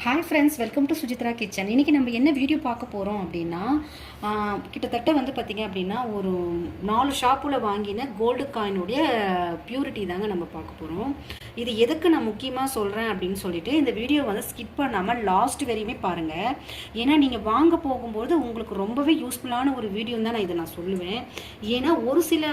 Hi friends welcome to Sujithra kitchen இன்றைக்கி நம்ம என்ன வீடியோ பார்க்க போகிறோம் அப்படின்னா கிட்டத்தட்ட வந்து பார்த்திங்க அப்படின்னா ஒரு நாலு ஷாப்பில் வாங்கின கோல்டு காயினுடைய பியூரிட்டி தாங்க நம்ம பார்க்க போகிறோம் இது எதுக்கு நான் முக்கியமாக சொல்கிறேன் அப்படின்னு சொல்லிட்டு இந்த வீடியோ வந்து ஸ்கிப் பண்ணாமல் லாஸ்ட் வரையுமே பாருங்கள் ஏன்னா நீங்கள் வாங்க போகும்போது உங்களுக்கு ரொம்பவே யூஸ்ஃபுல்லான ஒரு வீடியோ தான் நான் இதை நான் சொல்லுவேன். ஏன்னா ஒரு சில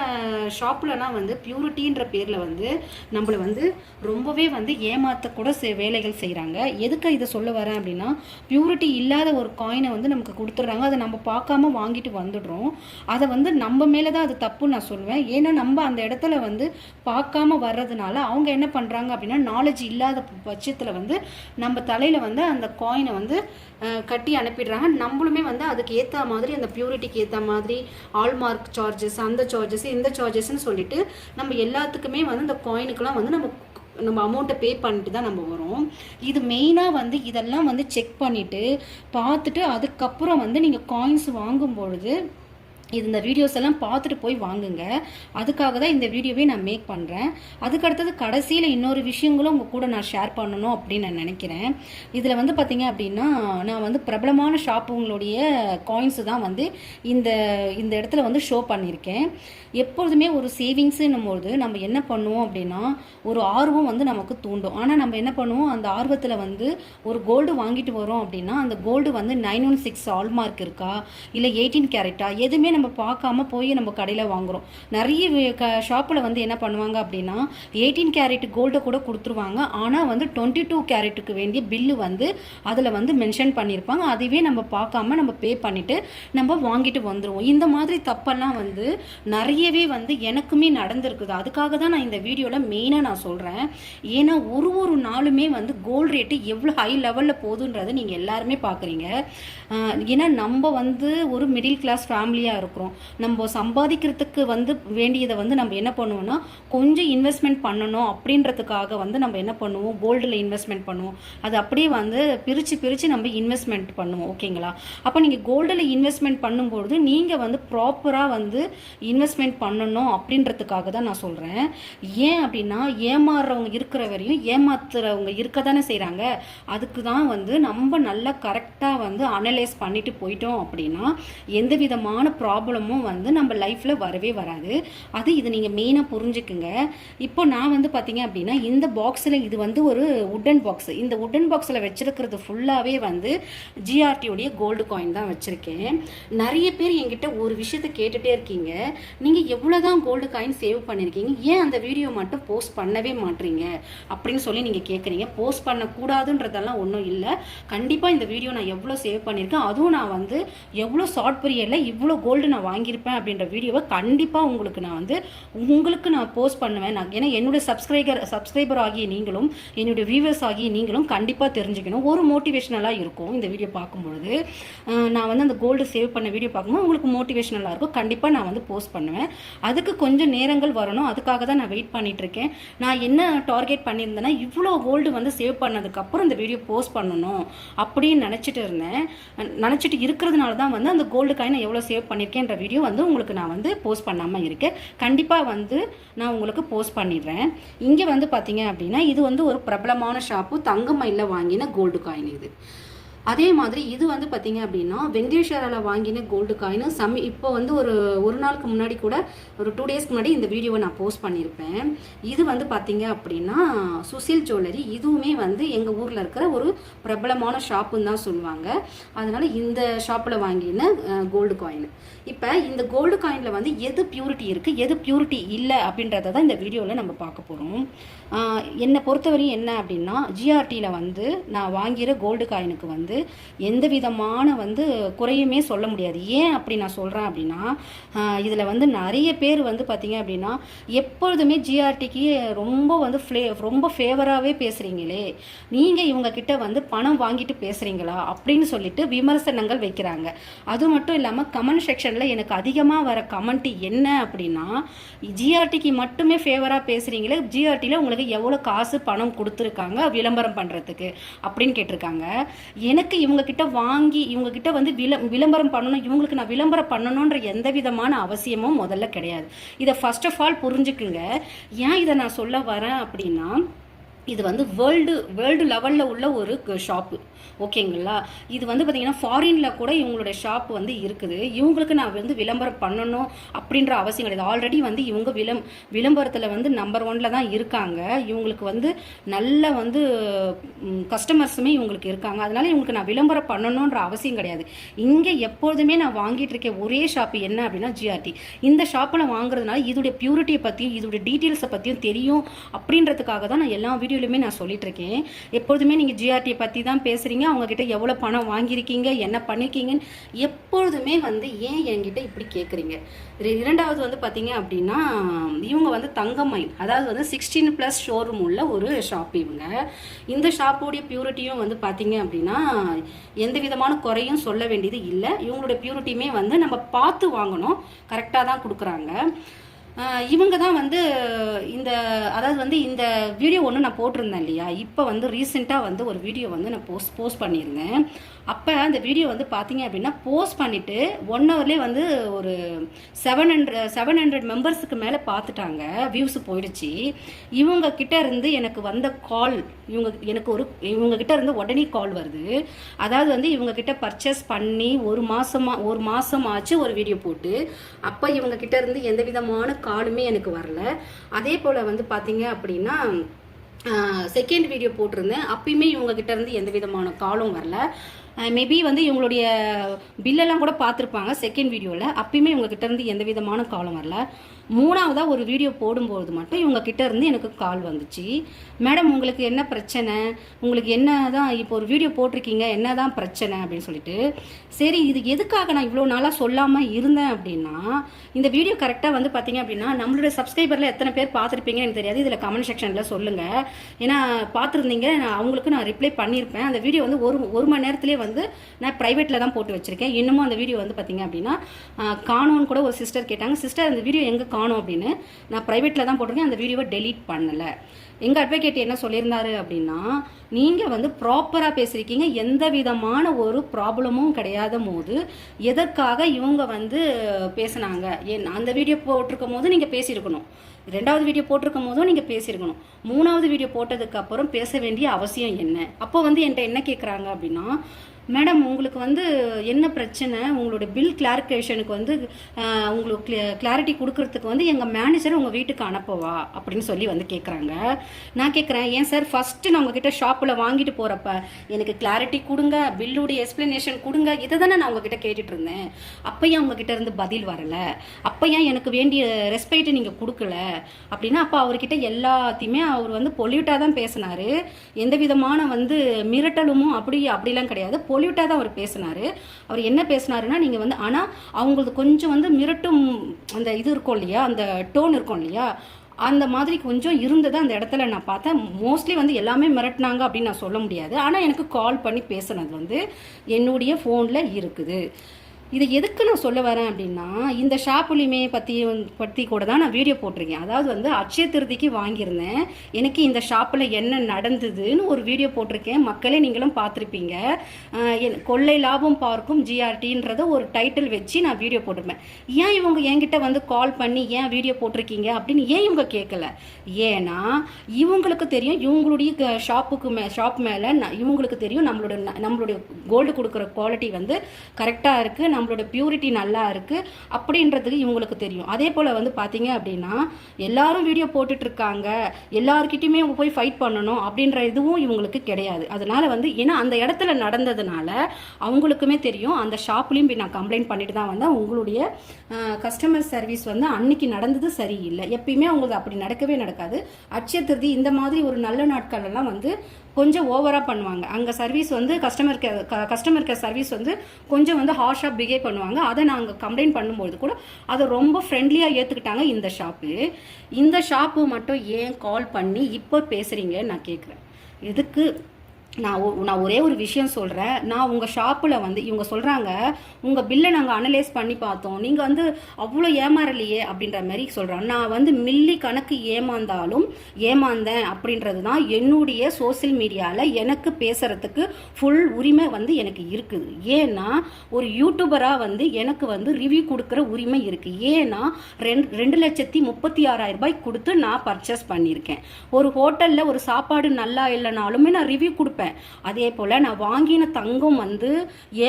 ஷாப்லலாம் வந்து பியூரிட்டின்ற பேரில் வந்து நம்மளை வந்து ரொம்பவே வந்து ஏமாற்றக்கூட செ வேலைகள் செய்கிறாங்க எதுக்கு இதை சொல்ல வரேன் அப்படின்னா பியூரிட்டி இல்லாத ஒரு காயினை வந்து நமக்கு கொடுத்துட்றாங்க. அதை நம்ம பார்க்காம வாங்கிட்டு வந்துடுறோம். அதை வந்து நம்ம மேலே தான் அது தப்புன்னு நான் சொல்லுவேன். ஏன்னா நம்ம அந்த இடத்துல வந்து பார்க்காம வர்றதுனால அவங்க என்ன பண்ணுறாங்க அப்படின்னா நாலேஜ் இல்லாத பட்சத்தில் வந்து நம்ம தலையில் வந்து அந்த காயினை வந்து கட்டி அனுப்பிடுறாங்க. நம்மளுமே வந்து அதுக்கு ஏற்ற மாதிரி அந்த பியூரிட்டிக்கு ஏற்ற மாதிரி ஆல்மார்க் சார்ஜஸ் அந்த சார்ஜஸ் இந்த சார்ஜஸ்ன்னு சொல்லிட்டு நம்ம எல்லாத்துக்குமே வந்து அந்த காயினுக்கெல்லாம் வந்து நம்ம நம்ம அமௌண்ட்டை பே பண்ணிட்டு தான் நம்ம வரோம். இது மெயினாக வந்து இதெல்லாம் வந்து செக் பண்ணிவிட்டு பார்த்துட்டு அதுக்கப்புறம் வந்து நீங்கள் காயின்ஸ் வாங்கும் பொழுது இது இந்த வீடியோஸ் எல்லாம் பார்த்துட்டு போய் வாங்குங்க. அதுக்காக தான் இந்த வீடியோவே நான் மேக் பண்ணுறேன் அதுக்கடுத்தது கடைசியில் இன்னொரு விஷயங்களும் உங்கள் கூட நான் ஷேர் பண்ணணும் அப்படின்னு நான் நினைக்கிறேன். இதில் வந்து பார்த்தீங்க அப்படின்னா நான் வந்து பிரபலமான ஷாப்புங்களுடைய காயின்ஸு தான் வந்து இந்த இந்த இடத்துல வந்து ஷோ பண்ணியிருக்கேன். எப்பொழுதுமே ஒரு சேவிங்ஸுன்னும் போது நம்ம என்ன பண்ணுவோம் அப்படின்னா ஒரு ஆர்வம் வந்து நமக்கு தூண்டும். ஆனால் நம்ம என்ன பண்ணுவோம்? அந்த ஆர்வத்தில் வந்து ஒரு கோல்டு வாங்கிட்டு வரோம் அப்படின்னா அந்த கோல்டு வந்து நைன் ஒன் சிக்ஸ் ஆல்மார்க் இருக்கா? இல்லை எயிட்டீன் கேரட்டா எதுவுமே நம்ம பார்க்காம போய் நம்ம கடையில் வாங்குறோம். நிறைய க ஷாப்பில் வந்து என்ன பண்ணுவாங்க அப்படின்னா எயிட்டீன் கேரட் கோல்டை கூட கொடுத்துருவாங்க. ஆனால் வந்து டுவெண்ட்டி டூ கேரட்டுக்கு வேண்டிய பில்லு வந்து அதில் வந்து மென்ஷன் பண்ணியிருப்பாங்க அதுவே நம்ம பார்க்காம நம்ம பே பண்ணிவிட்டு நம்ம வாங்கிட்டு வந்துடுவோம் இந்த மாதிரி தப்பெல்லாம் வந்து நிறையவே வந்து எனக்குமே நடந்திருக்குது. அதுக்காக தான் நான் இந்த வீடியோவில் மெயினாக நான் சொல்கிறேன் ஏன்னா ஒரு ஒரு நாளுமே வந்து கோல்டு ரேட்டு எவ்வளோ ஹை லெவலில் போகுதுன்றதை நீங்கள் எல்லாருமே பார்க்குறீங்க. ஏன்னா நம்ம வந்து ஒரு மிடில் கிளாஸ் ஃபேமிலியாக இருக்கும் இருக்கிறோம். நம்ம சம்பாதிக்கிறதுக்கு வந்து வேண்டியதை வந்து நம்ம என்ன பண்ணுவோம்னா கொஞ்சம் இன்வெஸ்ட்மெண்ட் பண்ணணும் அப்படின்றதுக்காக வந்து நம்ம என்ன பண்ணுவோம்? கோல்டில் இன்வெஸ்ட்மெண்ட் பண்ணுவோம். அது அப்படியே வந்து பிரித்து பிரித்து நம்ம இன்வெஸ்ட்மெண்ட் பண்ணுவோம். ஓகேங்களா அப்போ நீங்கள் கோல்டில் இன்வெஸ்ட்மெண்ட் பண்ணும்பொழுது நீங்கள் வந்து ப்ராப்பராக வந்து இன்வெஸ்ட்மெண்ட் பண்ணணும் அப்படின்றதுக்காக தான் நான் சொல்கிறேன் ஏன் அப்படின்னா ஏமாறுறவங்க இருக்கிற வரையும் ஏமாத்துறவங்க இருக்க தானே செய்கிறாங்க அதுக்கு தான் வந்து நம்ம நல்லா கரெக்டாக வந்து அனலைஸ் பண்ணிட்டு போயிட்டோம் அப்படின்னா எந்த விதமான ப்ரா ப்ராப்ளமும் வந்து நம்ம லைஃப்பில் வரவே வராது. அது இது நீங்கள் மெயினாக புரிஞ்சுக்குங்க. இப்போ நான் வந்து பார்த்தீங்க அப்படின்னா இந்த பாக்ஸில் இது வந்து ஒரு உட்டன் பாக்ஸ் இந்த உட்டன் பாக்ஸில் வச்சுருக்கிறது ஃபுல்லாகவே வந்து ஜிஆர்டியோடைய கோல்டு காயின் தான் வச்சுருக்கேன். நிறைய பேர் என்கிட்ட ஒரு விஷயத்தை கேட்டுகிட்டே இருக்கீங்க. நீங்கள் எவ்வளோ தான் கோல்டு காயின் சேவ் பண்ணியிருக்கீங்க ஏன் அந்த வீடியோ மட்டும் போஸ்ட் பண்ணவே மாட்டீங்க அப்படின்னு சொல்லி நீங்கள் கேட்குறீங்க போஸ்ட் பண்ணக்கூடாதுன்றதெல்லாம் ஒன்றும் இல்லை. கண்டிப்பாக இந்த வீடியோ நான் எவ்வளோ சேவ் பண்ணியிருக்கேன் அதுவும் நான் வந்து எவ்வளோ ஷார்ட் பீரியடில் இவ்வளோ கோல்டு நான் வாங்கியிருப்பேன் அப்படின்ற வீடியோவை கண்டிப்பாக உங்களுக்கு நான் வந்து உங்களுக்கு நான் போஸ்ட் பண்ணுவேன். நான் ஏன்னா என்னுடைய சப்ஸ்கிரைபர் சப்ஸ்கிரைபர் ஆகிய நீங்களும் என்னுடைய வியூவர்ஸ் ஆகிய நீங்களும் கண்டிப்பாக தெரிஞ்சுக்கணும். ஒரு மோட்டிவேஷனலாக இருக்கும் இந்த வீடியோ பார்க்கும்பொழுது. நான் வந்து அந்த கோல்டு சேவ் பண்ண வீடியோ பார்க்கும்போது உங்களுக்கு மோட்டிவேஷனலாக இருக்கும். கண்டிப்பாக நான் வந்து போஸ்ட் பண்ணுவேன். அதுக்கு கொஞ்சம் நேரங்கள் வரணும். அதுக்காக தான் நான் வெயிட் பண்ணிட்டு இருக்கேன் நான் என்ன டார்கெட் பண்ணியிருந்தேன்னா இவ்வளோ கோல்டு வந்து சேவ் பண்ணதுக்கப்புறம் இந்த வீடியோ போஸ்ட் பண்ணணும் அப்படின்னு நினச்சிட்டு இருந்தேன். நினச்சிட்டு இருக்கிறதுனால தான் வந்து அந்த கோல்டு நான் எவ்வளோ சேவ் இருக்கேன்ற வீடியோ வந்து உங்களுக்கு நான் வந்து போஸ்ட் பண்ணாமல் இருக்கேன். கண்டிப்பாக வந்து நான் உங்களுக்கு போஸ்ட் பண்ணிடுறேன். இங்கே வந்து பார்த்தீங்க அப்படின்னா இது வந்து ஒரு பிரபலமான ஷாப்பு தங்க மயிலில் வாங்கின கோல்டு காயின் இது. அதே மாதிரி இது வந்து பார்த்தீங்க அப்படின்னா வெங்கடேஸ்வரால வாங்கின கோல்டு காயின் சமி இப்போ வந்து ஒரு ஒரு நாளுக்கு முன்னாடி கூட ஒரு டூ டேஸ்க்கு முன்னாடி இந்த வீடியோவை நான் போஸ்ட் பண்ணியிருப்பேன். இது வந்து பார்த்தீங்க அப்படின்னா சுசில் ஜுவல்லரி இதுவுமே வந்து எங்கள் ஊரில் இருக்கிற ஒரு பிரபலமான ஷாப்புன்னு தான் சொல்லுவாங்க. அதனால் இந்த ஷாப்பில் வாங்கின கோல்டு காயின் இப்போ இந்த கோல்டு காயினில் வந்து எது பியூரிட்டி இருக்குது எது பியூரிட்டி இல்லை அப்படின்றத தான் இந்த வீடியோவில் நம்ம பார்க்க போகிறோம் என்னை பொறுத்தவரையும் என்ன அப்படின்னா ஜிஆர்டியில் வந்து நான் வாங்கிற கோல்டு காயினுக்கு வந்து எந்த விதமான வந்து குறையுமே சொல்ல முடியாது. ஏன் அப்படி நான் சொல்கிறேன் அப்படின்னா இதில் வந்து நிறைய பேர் வந்து பார்த்திங்க அப்படின்னா எப்பொழுதுமே ஜிஆர்டிக்கு ரொம்ப வந்து ஃப்ளே ரொம்ப ஃபேவராகவே பேசுகிறீங்களே நீங்கள் இவங்கக்கிட்ட வந்து பணம் வாங்கிட்டு பேசுகிறீங்களா அப்படின்னு சொல்லிட்டு விமர்சனங்கள் வைக்கிறாங்க. அது மட்டும் இல்லாமல் கமெண்ட் செக்ஷனில் எனக்கு அதிகமாக வர கமெண்ட் என்ன அப்படின்னா ஜிஆர்டிக்கு மட்டுமே ஃபேவராக பேசுகிறீங்களே ஜிஆர்டியில் உங்களுக்கு எவ்வளோ காசு பணம் கொடுத்துருக்காங்க விளம்பரம் பண்ணுறதுக்கு அப்படின்னு கேட்டிருக்காங்க. எனக்கு இவங்கக்கிட்ட வாங்கி இவங்கக்கிட்ட வந்து விள விளம்பரம் பண்ணணும் இவங்களுக்கு நான் விளம்பரம் பண்ணணுன்ற எந்த விதமான அவசியமும் முதல்ல கிடையாது. இதை ஃபர்ஸ்ட் ஆஃப் ஆல் புரிஞ்சுக்குங்க. ஏன் இதை நான் சொல்ல வரேன் அப்படின்னா இது வந்து வேர்ல்டு வேர்ல்டு லெவலில் உள்ள ஒரு ஷாப்பு ஓகேங்களா? இது வந்து பார்த்தீங்கன்னா ஃபாரினில் கூட இவங்களுடைய ஷாப் வந்து இருக்குது. இவங்களுக்கு நான் வந்து விளம்பரம் பண்ணணும் அப்படின்ற அவசியம் கிடையாது. ஆல்ரெடி வந்து இவங்க விளம் விளம்பரத்தில் வந்து நம்பர் ஒனில் தான் இருக்காங்க. இவங்களுக்கு வந்து நல்ல வந்து கஸ்டமர்ஸுமே இவங்களுக்கு இருக்காங்க. அதனால இவங்களுக்கு நான் விளம்பரம் பண்ணணுன்ற அவசியம் கிடையாது. இங்கே எப்பொழுதுமே நான் வாங்கிட்டு இருக்கேன் ஒரே ஷாப் என்ன அப்படின்னா ஜிஆர்டி இந்த ஷாப்பில் வாங்குறதுனால இதோடைய பியூரிட்டியை பற்றியும் இதோடைய டீட்டெயில்ஸை பற்றியும் தெரியும் அப்படின்றதுக்காக தான் நான் எல்லா வீடியோ வீடியோலையுமே நான் சொல்லிட்டு இருக்கேன் எப்பொழுதுமே நீங்கள் ஜிஆர்டியை பற்றி தான் பேசுகிறீங்க அவங்கக்கிட்ட எவ்வளோ பணம் வாங்கியிருக்கீங்க என்ன பண்ணியிருக்கீங்கன்னு எப்பொழுதுமே வந்து ஏன் என்கிட்ட இப்படி கேட்குறீங்க இரண்டாவது வந்து பார்த்தீங்க அப்படின்னா இவங்க வந்து தங்கமயில் அதாவது வந்து சிக்ஸ்டீன் ப்ளஸ் ஷோரூம் உள்ள ஒரு ஷாப் இவங்க. இந்த ஷாப்போடைய பியூரிட்டியும் வந்து பார்த்தீங்க அப்படின்னா எந்த விதமான குறையும் சொல்ல வேண்டியது இல்லை. இவங்களுடைய பியூரிட்டியுமே வந்து நம்ம பார்த்து வாங்கணும். கரெக்டாக தான் கொடுக்குறாங்க. இவங்க தான் வந்து இந்த அதாவது வந்து இந்த வீடியோ ஒன்று நான் போட்டிருந்தேன் இல்லையா? இப்போ வந்து ரீசெண்டாக வந்து ஒரு வீடியோ வந்து நான் போஸ்ட் போஸ்ட் பண்ணியிருந்தேன். அப்போ அந்த வீடியோ வந்து பார்த்தீங்க அப்படின்னா போஸ்ட் பண்ணிவிட்டு ஒன் ஹவர்லேயே வந்து ஒரு செவன் ஹண்ட்ரட் செவன் ஹண்ட்ரட் மெம்பர்ஸுக்கு மேலே பார்த்துட்டாங்க வியூஸ் போயிடுச்சு. இவங்க கிட்ட இருந்து எனக்கு வந்த கால் இவங்க எனக்கு ஒரு இவங்க கிட்ட இருந்து உடனே கால் வருது. அதாவது வந்து இவங்க கிட்ட பர்ச்சேஸ் பண்ணி ஒரு மாதமாக ஒரு மாசம் ஆச்சு ஒரு வீடியோ போட்டு. அப்போ இவங்க கிட்ட இருந்து எந்த விதமான காலுமே எனக்கு வரல. அதே போல் வந்து பார்த்தீங்க அப்படின்னா செகண்ட் வீடியோ போட்டிருந்தேன். அப்பயுமே இவங்ககிட்ட இருந்து எந்த விதமான காலும் வரல. மேபி வந்து இவங்களுடைய பில்லெல்லாம் கூட பார்த்துருப்பாங்க செகண்ட் வீடியோவில் அப்பயுமே இவங்ககிட்ட இருந்து எந்த விதமான காலும் வரல. மூணாவதாக ஒரு வீடியோ போடும்போது மட்டும் இவங்க கிட்ட இருந்து எனக்கு கால் வந்துச்சு. மேடம் உங்களுக்கு என்ன பிரச்சனை? உங்களுக்கு என்ன தான் இப்போ ஒரு வீடியோ போட்டிருக்கீங்க என்ன தான் பிரச்சனை? அப்படின்னு சொல்லிட்டு. சரி இது எதுக்காக நான் இவ்வளோ நாளாக சொல்லாமல் இருந்தேன் அப்படின்னா இந்த வீடியோ கரெக்டாக வந்து பார்த்தீங்க அப்படின்னா நம்மளுடைய சப்ஸ்கிரைபரில் எத்தனை பேர் பார்த்துருப்பீங்கன்னு எனக்கு தெரியாது. இதில் கமெண்ட் செக்ஷனில் சொல்லுங்கள் ஏன்னா பார்த்துருந்தீங்க நான் அவங்களுக்கு நான் ரிப்ளை பண்ணியிருப்பேன். அந்த வீடியோ வந்து ஒரு ஒரு மணி நேரத்துலேயே வந்து நான் ப்ரைவேட்டில் தான் போட்டு வச்சுருக்கேன். இன்னமும் அந்த வீடியோ வந்து பார்த்தீங்க அப்படின்னா காணோன்னு கூட ஒரு சிஸ்டர் கேட்டாங்க. சிஸ்டர் அந்த வீடியோ எங்கே காணும் அப்படின்னு நான் ப்ரைவேட்டில் தான் போட்டிருக்கேன். அந்த வீடியோவை டெலீட் பண்ணலை. எங்கள் அட்வொகேட் என்ன சொல்லியிருந்தாரு அப்படின்னா நீங்கள் வந்து ப்ராப்பராக பேசியிருக்கீங்க எந்த விதமான ஒரு ப்ராப்ளமும் கிடையாத போது எதற்காக இவங்க வந்து பேசுனாங்க? ஏன் அந்த வீடியோ போட்டிருக்கும் போது நீங்கள் பேசியிருக்கணும். ரெண்டாவது வீடியோ போட்டிருக்கும் போதும் நீங்கள் பேசியிருக்கணும். மூணாவது வீடியோ போட்டதுக்கப்புறம் பேச வேண்டிய அவசியம் என்ன? அப்போ வந்து என்கிட்ட என்ன கேட்குறாங்க அப்படின்னா மேடம் உங்களுக்கு வந்து என்ன பிரச்சனை? உங்களோட பில் கிளாரிஃபிகேஷனுக்கு வந்து உங்களுக்கு கிளாரிட்டி கொடுக்கறதுக்கு வந்து எங்கள் மேனேஜர் உங்கள் வீட்டுக்கு அனுப்பவா? அப்படின்னு சொல்லி வந்து கேட்குறாங்க நான் கேட்குறேன் ஏன் சார்? ஃபஸ்ட்டு நான் உங்ககிட்ட ஷாப்பில் வாங்கிட்டு போகிறப்ப எனக்கு கிளாரிட்டி கொடுங்க பில்லுடைய எக்ஸ்ப்ளனேஷன் கொடுங்க இதை தானே நான் உங்ககிட்ட கேட்டுட்டு இருந்தேன். அப்போ ஏன் உங்ககிட்ட இருந்து பதில் வரலை? அப்போ ஏன் எனக்கு வேண்டிய ரெஸ்பெக்ட் நீங்கள் கொடுக்கல? அப்படின்னா அப்போ அவர்கிட்ட எல்லாத்தையுமே அவர் வந்து பொல்யூட்டாக தான் பேசினாரு. எந்த விதமான வந்து மிரட்டலுமோ அப்படி அப்படிலாம் கிடையாது. பொல்யூட்டாக தான் அவர் பேசினாரு. அவர் என்ன பேசினாருன்னா நீங்கள் வந்து ஆனால் அவங்களுக்கு கொஞ்சம் வந்து மிரட்டும் அந்த இது இருக்கும் இல்லையா அந்த டோன் இருக்கும் இல்லையா அந்த மாதிரி கொஞ்சம் இருந்தது அந்த இடத்துல நான் பார்த்தேன். மோஸ்ட்லி வந்து எல்லாமே மிரட்டினாங்க அப்படின்னு நான் சொல்ல முடியாது. ஆனால் எனக்கு கால் பண்ணி பேசுனது வந்து என்னுடைய ஃபோனில் இருக்குது. இதை எதுக்கு நான் சொல்ல வரேன் அப்படின்னா இந்த ஷாப்புலிமே பற்றி பற்றி கூட தான் நான் வீடியோ போட்டிருக்கேன். அதாவது வந்து அட்சய திருதிக்கு வாங்கியிருந்தேன். எனக்கு இந்த ஷாப்பில் என்ன நடந்ததுன்னு ஒரு வீடியோ போட்டிருக்கேன். மக்களே நீங்களும் பார்த்துருப்பீங்க. என் கொள்ளை லாபம் பார்க்கும் ஜிஆர்டின்றத ஒரு டைட்டில் வச்சு நான் வீடியோ போட்டிருப்பேன். ஏன் இவங்க என்கிட்ட வந்து கால் பண்ணி ஏன் வீடியோ போட்டிருக்கீங்க அப்படின்னு ஏன் இவங்க கேட்கல ஏன்னா இவங்களுக்கு தெரியும் இவங்களுடைய ஷாப்புக்கு மே ஷாப் மேலே இவங்களுக்கு தெரியும் நம்மளோட நம்மளுடைய கோல்டு கொடுக்குற குவாலிட்டி வந்து கரெக்டாக இருக்குது நம்மளோட பியூரிட்டி நல்லா இருக்குது அப்படின்றதுக்கு இவங்களுக்கு தெரியும். அதே போல் வந்து பார்த்தீங்க அப்படின்னா எல்லாரும் வீடியோ போட்டுட்ருக்காங்க. எல்லாருக்கிட்டையுமே போய் ஃபைட் பண்ணணும் அப்படின்ற இதுவும் இவங்களுக்கு கிடையாது. அதனால் வந்து ஏன்னா அந்த இடத்துல நடந்ததுனால அவங்களுக்குமே தெரியும். அந்த ஷாப்லேயும் போய் நான் கம்ப்ளைண்ட் பண்ணிட்டு தான் வந்தேன். உங்களுடைய கஸ்டமர் சர்வீஸ் வந்து அன்னைக்கு நடந்தது சரியில்லை. எப்பயுமே அவங்களுக்கு அப்படி நடக்கவே நடக்காது. அட்சய திருதி இந்த மாதிரி ஒரு நல்ல நாட்கள் எல்லாம் வந்து கொஞ்சம் ஓவராக பண்ணுவாங்க. அங்கே சர்வீஸ் வந்து customer care customer care service வந்து கொஞ்சம் வந்து ஹார்ஷாக பிஹேவ் பண்ணுவாங்க. அதை நாங்கள் கம்ப்ளைண்ட் பண்ணும்போது கூட அதை ரொம்ப ஃப்ரெண்ட்லியாக ஏற்றுக்கிட்டாங்க இந்த ஷாப்பு இந்த ஷாப்பு மட்டும் ஏன் கால் பண்ணி இப்போ பேசுகிறீங்கன்னு நான் கேட்குறேன் எதுக்கு நான் ஒ- நான் ஒரே ஒரு விஷயம் சொல்கிறேன் நான் உங்கள் ஷாப்பில் வந்து இவங்க சொல்கிறாங்க உங்கள் பில்லை நாங்கள் அனலைஸ் பண்ணி பார்த்தோம். நீங்கள் வந்து அவ்வளோ ஏமாறலையே அப்படின்ற மாதிரி சொல்கிறாங்க நான் வந்து மில்லி கணக்கு ஏமாந்தாலும் ஏமாந்தேன் அப்படின்றது தான் என்னுடைய சோஷியல் மீடியாவில் எனக்கு பேசுகிறதுக்கு ஃபுல் உரிமை வந்து எனக்கு இருக்குது. ஏன்னா ஒரு யூடியூபராக வந்து எனக்கு வந்து ரிவ்யூ கொடுக்குற உரிமை இருக்குது ஏன்னா ரெண்டு ரெண்டு லட்சத்தி முப்பத்தி ஆறாயிரம் ரூபாய் கொடுத்து நான் பர்ச்சேஸ் பண்ணியிருக்கேன். ஒரு ஹோட்டலில் ஒரு சாப்பாடு நல்லா இல்லைனாலுமே நான் ரிவ்யூ கொடுப்பேன். அதே போல் நான் வாங்கின தங்கம் வந்து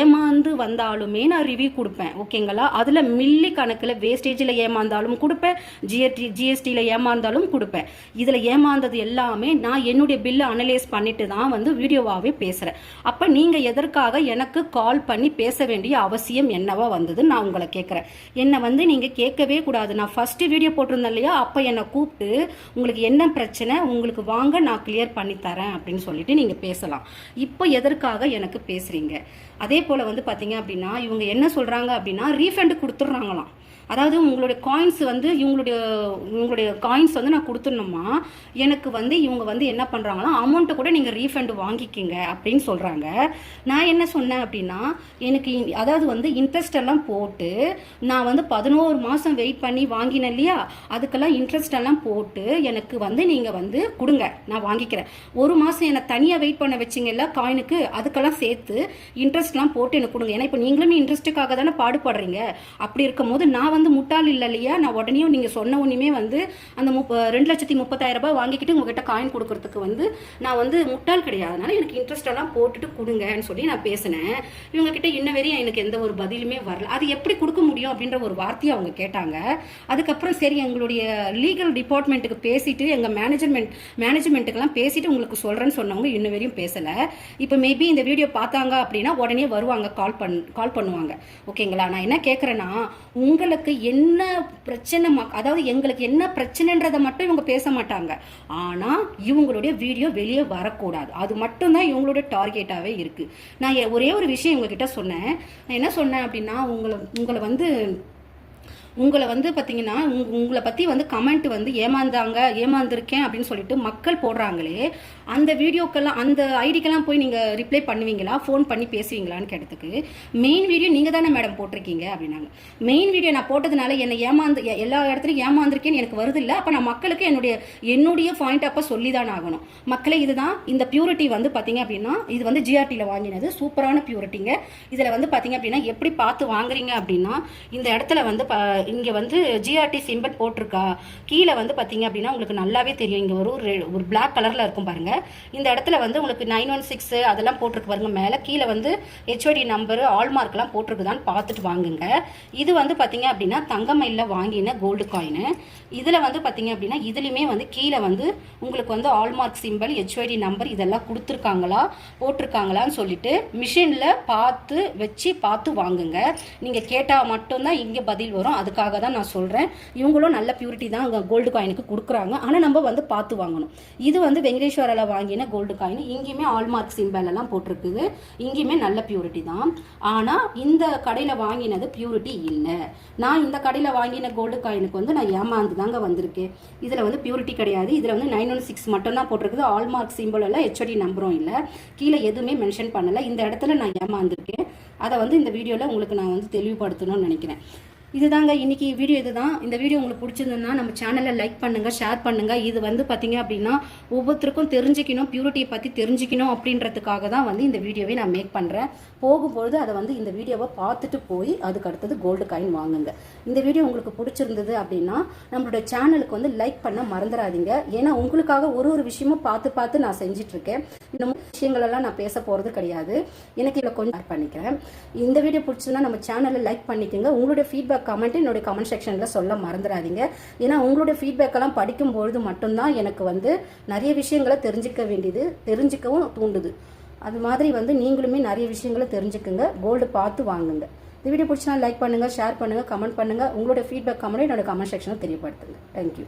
ஏமாந்து வந்தாலுமே நான் ரிவ்யூ கொடுப்பேன். ஓகேங்களா அதில் மில்லி கணக்கில் வேஸ்டேஜில் ஏமாந்தாலும் கொடுப்பேன். ஜிஎஸ்டி ஜிஎஸ்டியில் ஏமாந்தாலும் கொடுப்பேன். இதில் ஏமாந்தது எல்லாமே நான் என்னுடைய பில்லை அனலைஸ் பண்ணிட்டு தான் வந்து வீடியோவாகவே பேசுகிறேன் அப்போ நீங்கள் எதற்காக எனக்கு கால் பண்ணி பேச வேண்டிய அவசியம் என்னவா வந்தது நான் உங்களை கேட்குறேன் என்னை வந்து நீங்கள் கேட்கவே கூடாது. நான் ஃபஸ்ட்டு வீடியோ போட்டிருந்தேன் இல்லையா? அப்போ என்னை கூப்பிட்டு உங்களுக்கு என்ன பிரச்சனை? உங்களுக்கு வாங்க நான் கிளியர் பண்ணித்தரேன் அப்படின்னு சொல்லிட்டு நீங்கள் பேசலாம் இப்போ எதற்காக எனக்கு பேசுகிறீங்க அதே போல் வந்து பார்த்தீங்க அப்படின்னா இவங்க என்ன சொல்கிறாங்க அப்படின்னா ரீஃபண்ட் கொடுத்துட்றாங்களாம். அதாவது உங்களுடைய காயின்ஸ் வந்து இவங்களுடைய உங்களுடைய காயின்ஸ் வந்து நான் கொடுத்துடணுமா? எனக்கு வந்து இவங்க வந்து என்ன பண்ணுறாங்களா அமௌண்ட்டை கூட நீங்கள் ரீஃபண்ட் வாங்கிக்கிங்க அப்படின்னு சொல்கிறாங்க நான் என்ன சொன்னேன் அப்படின்னா எனக்கு அதாவது வந்து இன்ட்ரெஸ்ட் எல்லாம் போட்டு நான் வந்து பதினோரு மாதம் வெயிட் பண்ணி வாங்கினேன் இல்லையா? அதுக்கெல்லாம் இன்ட்ரெஸ்ட் எல்லாம் போட்டு எனக்கு வந்து நீங்கள் வந்து கொடுங்க நான் வாங்கிக்கிறேன். ஒரு மாதம் என்னை தனியாக வெயிட் பண்ண வச்சிங்கல்ல காயினுக்கு அதுக்கெல்லாம் சேர்த்து இன்ட்ரெஸ்ட்லாம் போட்டு எனக்கு கொடுங்க. ஏன்னா இப்போ நீங்களுமே இன்ட்ரெஸ்ட்டுக்காக தானே பாடுபடுறீங்க. அப்படி இருக்கும்போது நான் வந்து முட்டாள் இல்லை இல்லையா? நான் உடனே நீங்கள் சொன்ன உடனே வந்து அந்த முப்ப ரெண்டு லட்சத்தி முப்பத்தாயிரம் ரூபாய் வாங்கிக்கிட்டு உங்ககிட்ட காயின் கொடுக்கறதுக்கு வந்து நான் வந்து முட்டாள் கிடையாது. அதனால எனக்கு இன்ட்ரெஸ்ட் எல்லாம் போட்டுட்டு கொடுங்கன்னு சொல்லி நான் பேசினேன். இவங்ககிட்ட இன்ன வரையும் எனக்கு எந்த ஒரு பதிலுமே வரல. அது எப்படி கொடுக்க முடியும் அப்படின்ற ஒரு வார்த்தையை அவங்க கேட்டாங்க. அதுக்கப்புறம் சரி எங்களுடைய லீகல் டிபார்ட்மெண்ட்டுக்கு பேசிட்டு எங்கள் மேனேஜ்மெண்ட் மேனேஜ்மெண்ட்டுக்கெல்லாம் பேசிட்டு உங்களுக்கு சொல்கிறேன்னு சொன்னவங்க இன்ன வரையும் பேசலை. இப்போ மேபி இந்த வீடியோ பார்த்தாங்க அப்படின்னா உடனே வருவாங்க கால் பண் கால் பண்ணுவாங்க. ஓகேங்களா நான் என்ன கேட்குறேன்னா உங்களுக்கு என்ன பிரச்சனை ம- அதாவது எங்களுக்கு என்ன பிரச்சனைன்றதை மட்டும் இவங்க பேச மாட்டாங்க. ஆனால் இவங்களுடைய வீடியோ வெளியே வரக்கூடாது. அது மட்டும்தான் இவங்களோட டார்கெட்டாகவே இருக்குது நான் ஒரே ஒரு விஷயம் இவங்ககிட்ட சொன்னேன். நான் என்ன சொன்னேன் அப்படின்னா உங்களை உங்களை வந்து உங்களை வந்து பார்த்தீங்கன்னா உங் உங்களை பற்றி வந்து கமெண்ட் வந்து ஏமாந்தாங்க ஏமாந்துருக்கேன் அப்படின்னு சொல்லிட்டு மக்கள் போடுறாங்களே அந்த வீடியோக்கெல்லாம் அந்த ஐடிக்கெல்லாம் போய் நீங்கள் ரிப்ளை பண்ணுவீங்களா? ஃபோன் பண்ணி பேசுவீங்களான்னு கேட்டதுக்கு மெயின் வீடியோ நீங்கள் தானே மேடம் போட்டிருக்கீங்க அப்படின்னாங்க. மெயின் வீடியோ நான் போட்டதுனால என்னை ஏமாந்து எல்லா இடத்துலையும் ஏமாந்துருக்கேன்னு எனக்கு வருது இல்லை அப்போ நான் மக்களுக்கு என்னுடைய என்னுடைய பாயிண்ட் அப்போ சொல்லி தான் ஆகணும். மக்களே இதுதான் இந்த பியூரிட்டி வந்து பார்த்தீங்க அப்படின்னா இது வந்து ஜிஆர்டியில் வாங்கினது. சூப்பரான பியூரிட்டிங்க இதில் வந்து பார்த்தீங்க அப்படின்னா எப்படி பார்த்து வாங்குறீங்க அப்படின்னா இந்த இடத்துல வந்து இங்கே வந்து ஜிஆர்டி சிம்பல் போட்டிருக்கா. கீழே வந்து பார்த்தீங்க அப்படின்னா உங்களுக்கு நல்லாவே தெரியும். இங்கே ஒரு ஒரு பிளாக் கலரில் இருக்கும் பாருங்கள் இந்த இடத்துல வந்து உங்களுக்கு நைன் ஒன் சிக்ஸ் அதெல்லாம் போட்டிருக்கு பாருங்கள் மேலே. கீழே வந்து ஹெச்ஓடி நம்பரு ஆல்மார்க்லாம் போட்டிருக்குதான்னு பார்த்துட்டு வாங்குங்க. இது வந்து பார்த்தீங்க அப்படின்னா தங்கமயிலில் வாங்கின கோல்டு காயின் இதில் வந்து பார்த்தீங்க அப்படின்னா இதுலையுமே வந்து கீழே வந்து உங்களுக்கு வந்து ஆல்மார்க் சிம்பல் ஹெச்ஓடி நம்பர் இதெல்லாம் கொடுத்துருக்காங்களா போட்டிருக்காங்களான்னு சொல்லிட்டு மிஷினில் பார்த்து வச்சு பார்த்து வாங்குங்க. நீங்கள் கேட்டால் மட்டும்தான் இங்கே பதில் வரும். அதுக்கு அதுக்காக தான் நான் சொல்கிறேன் இவங்களும் நல்ல பியூரிட்டி தான் அங்கே கோல்டு காயினுக்கு கொடுக்குறாங்க. ஆனால் நம்ம வந்து பார்த்து வாங்கணும். இது வந்து வெங்கடேஸ்வரில் வாங்கின கோல்டு காயின் இங்கேயுமே ஆல்மார்க் சிம்பல் எல்லாம் போட்டிருக்குது. இங்கேயுமே நல்ல பியூரிட்டி தான். ஆனால் இந்த கடையில் வாங்கினது பியூரிட்டி இல்லை. நான் இந்த கடையில் வாங்கின கோல்டு காயினுக்கு வந்து நான் ஏமாந்து தாங்க வந்திருக்கேன். இதில் வந்து பியூரிட்டி கிடையாது. இதில் வந்து நைன் ஒன் oh சிக்ஸ் மட்டும் தான் போட்டிருக்குது. ஆல்மார்க் சிம்பிள் எல்லாம் ஹெச்ஓடி நம்பரும் இல்லை. கீழே எதுவுமே மென்ஷன் பண்ணலை. இந்த இடத்துல நான் ஏமாந்துருக்கேன். அதை வந்து இந்த வீடியோவில் உங்களுக்கு நான் வந்து தெளிவுபடுத்தணும்னு நினைக்கிறேன். இதுதாங்க இன்றைக்கி வீடியோ இதுதான். இந்த வீடியோ உங்களுக்கு பிடிச்சிருந்ததுன்னா நம்ம சேனலை லைக் பண்ணுங்கள் ஷேர் பண்ணுங்கள் இது வந்து பார்த்திங்க அப்படின்னா ஒவ்வொருத்தருக்கும் தெரிஞ்சுக்கணும் பியூரிட்டியை பற்றி தெரிஞ்சுக்கணும் அப்படின்றதுக்காக தான் வந்து இந்த வீடியோவை நான் மேக் பண்ணுறேன் போகும்பொழுது அதை வந்து இந்த வீடியோவை பார்த்துட்டு போய் அதுக்கு அடுத்தது கோல்டு காயின் வாங்குங்க. இந்த வீடியோ உங்களுக்கு பிடிச்சிருந்தது அப்படின்னா நம்மளோட சேனலுக்கு வந்து லைக் பண்ண மறந்துடாதீங்க. ஏன்னா உங்களுக்காக ஒரு ஒரு விஷயமும் பார்த்து பார்த்து நான் செஞ்சிட்ருக்கேன். இந்த மூணு விஷயங்களெல்லாம் நான் பேச போகிறது கிடையாது. எனக்கு இதில் கொஞ்சம் பண்ணிக்கிறேன். இந்த வீடியோ பிடிச்சதுன்னா நம்ம சேனலை லைக் பண்ணிக்கோங்க. உங்களுடைய ஃபீட்பேக் கமெண்ட் என்னுடைய கமெண்ட் செக்ஷனில் சொல்ல மறந்துடாதீங்க. ஏன்னா உங்களுடைய ஃபீட்பேக்கெல்லாம் படிக்கும்பொழுது மட்டும்தான் எனக்கு வந்து நிறைய விஷயங்களை தெரிஞ்சுக்க வேண்டியது தெரிஞ்சுக்கவும் தூண்டுது. அது மாதிரி வந்து நீங்களுமே நிறைய விஷயங்களை தெரிஞ்சுக்குங்க. கோல்டு பார்த்து வாங்குங்க. இந்த வீடியோ பிடிச்சா லைக் பண்ணுங்கள் ஷேர் பண்ணுங்கள் கமெண்ட் பண்ணுங்கள் உங்களுடைய ஃபீட்பேக் கமெண்ட் என்னோட கமெண்ட் செக்ஷனில் தெரியப்படுத்துங்க. தேங்க்யூ